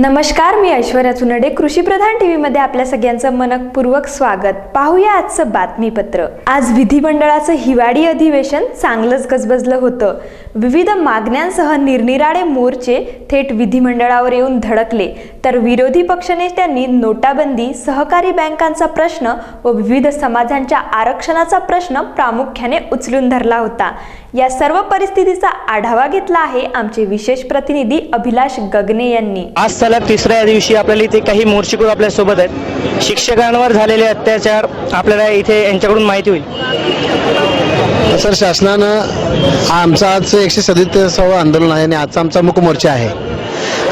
नमस्कार मी ऐश्वर्या चुनडे कृषीप्रधान टी व्हीमध्ये आपल्या सगळ्यांचं मनपूर्वक स्वागत. पाहूया आजचं बातमीपत्र. आज विधिमंडळाचं हिवाळी अधिवेशन चांगलंच गजबजलं होतं. विविध मागण्यांसह निरनिराळे मोर्चे थेट विधिमंडळावर येऊन धडकले. तर विरोधी पक्षनेत्यांनी नोटाबंदी सहकारी बँकांचा प्रश्न व विविध समाजांच्या आरक्षणाचा प्रश्न प्रामुख्याने उचलून धरला होता. या सर्व परिस्थितीचा आढावा घेतला आहे आमचे विशेष प्रतिनिधी अभिलाष गगने यांनी. आज सलग तिसऱ्या दिवशी आपल्याला इथे काही मोर्चेकरू आपल्यासोबत आहेत. शिक्षकांवर झालेले अत्याचार आपल्याला इथे यांच्याकडून माहिती होईल. सर शासनानं आमचा आज एकशे सदतीसावं आंदोलन आहे आणि आजचा आमचा मुख मोर्चा आहे.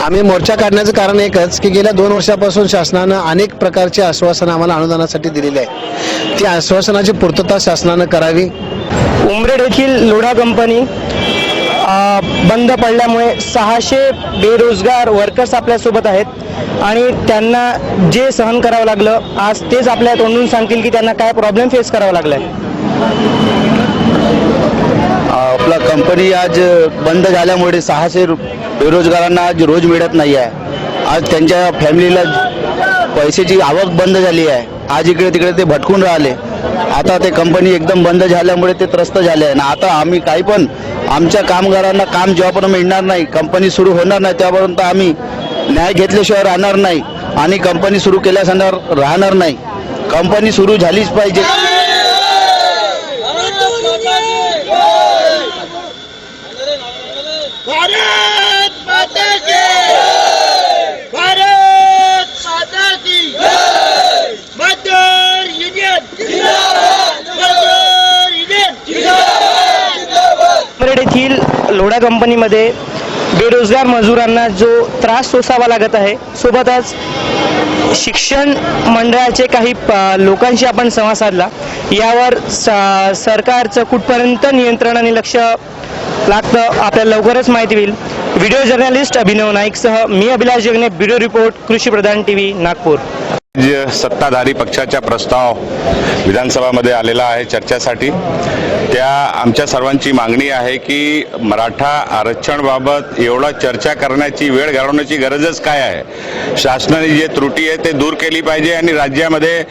आम्ही मोर्चा काढण्याचं कारण एकच की गेल्या दोन वर्षापासून शासनानं अनेक प्रकारचे आश्वासनं आम्हाला अनुदानासाठी दिलेले आहे ती आश्वासनाची पूर्तता शासनानं करावी. उमरेड येथील लोढा कंपनी बंद पडल्यामुळे सहाशे बेरोजगार वर्कर्स आपल्यासोबत आहेत. आणि त्यांना जे सहन करावं लागलं आज तेच आपल्या तोंडून सांगतील की त्यांना काय प्रॉब्लेम फेस करावा लागलाय. आपला कंपनी आज बंद झाल्यामुळे सहाशे रु- बेरोजगारांना आज रोज मिळत नाही आहे. आज त्यांच्या फॅमिलीला पैशाची आवक बंद झाली आहे. आज इकडे तिकडे ते भटकून राहिले. आता ते कंपनी एकदम बंद झाल्यामुळे ते त्रस्त झाले आहे. आणि आता आम्ही काही पण आमच्या कामगारांना काम जेव्हापर्यंत मिळणार नाही कंपनी सुरू होणार नाही त्यापर्यंत आम्ही न्याय घेतल्याशिवाय राहणार नाही आणि कंपनी सुरू केल्यासंदर राहणार नाही. कंपनी सुरू झालीच पाहिजे. लोढा कंपनीमध्ये बेरोजगार मजुरांना जो त्रास सोसावा लागत आहे सोबतच शिक्षण मंडळाचे काही लोकांशी आपण संवाद साधला. यावर सरकारचं कुठपर्यंत नियंत्रण आणि लक्ष लागतं आपल्याला लवकरच माहिती होईल. व्हिडिओ जर्नलिस्ट अभिनव नाईकसह मी अभिलाष जगने ब्युरो रिपोर्ट कृषी प्रधान टीव्ही नागपूर. सत्ताधारी पक्षाचा प्रस्ताव विधानसभामध्ये आलेला आहे चर्चेसाठी. त्या आमच्या सर्वांची मागणी आहे की मराठा आरक्षणबाबत एवढा चर्चा करण्याची वेळ घालवण्याची गरजच काय आहे? शासनाने जे त्रुटी आहे ते दूर केली पाहिजे आणि राज्यामध्ये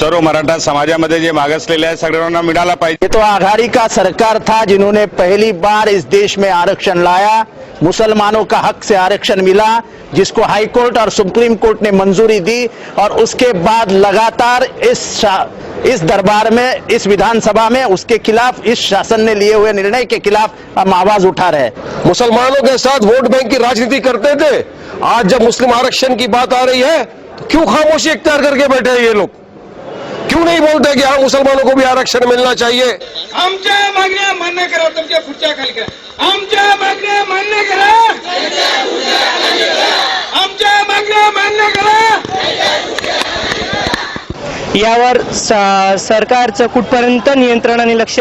सर्व मराठा समाजामध्ये जे मागासलेले आहे सगळ्यांना मिळाला पाहिजे. तो आघाड़ी का सरकार था जिन्होंने पहली बार इस देश में आरक्षण लाया? मुसलमानों का हक से आरक्षण मिला जिसको हाई कोर्ट और सुप्रीम कोर्ट ने मंजूरी दी और उसके बाद लगातार इस इस दरबार में इस विधानसभा में उसके खिलाफ इस शासन ने लिए हुए निर्णय के खिलाफ हम आवाज उठा रहे हैं। मुसलमानों के साथ वोट बैंक की राजनीति करते थे। आज जब मुस्लिम आरक्षण की बात आ रही है तो क्यों खामोशी इख्तियार करके बैठे हैं ये लोग? क्यों नहीं बोलते कि हाँ मुसलमानों को भी आरक्षण मिलना चाहिए? आमच्या मागण्या मान्य करा तुमच्या खुर्च्या खाली करा। आमच्या मागण्या मान्य करा आमच्या मागण्या मान्य करा। यावर सरकारचं कुठपर्यंत नियंत्रण आणि लक्ष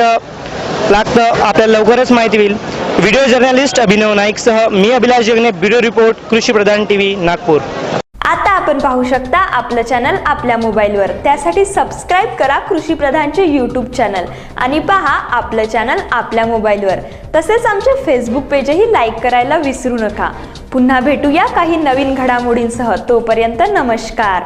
लागतं. आपल्याला लवकरच माहिती होईल. व्हिडिओ जर्नलिस्ट अभिनव नाईकसह मी अभिलाष जगने ब्युरो रिपोर्ट कृषी प्रधान टीव्ही नागपूर. आता आपण पाहू शकता आपलं चॅनल आपल्या मोबाईलवर. त्यासाठी सबस्क्राईब करा कृषी प्रधानचे यूट्यूब चॅनल आणि पहा आपलं चॅनल आपल्या मोबाईलवर. तसेच आमचे फेसबुक पेजही लाईक करायला विसरू नका. पुन्हा भेटूया काही नवीन घडामोडींसह. तोपर्यंत नमस्कार.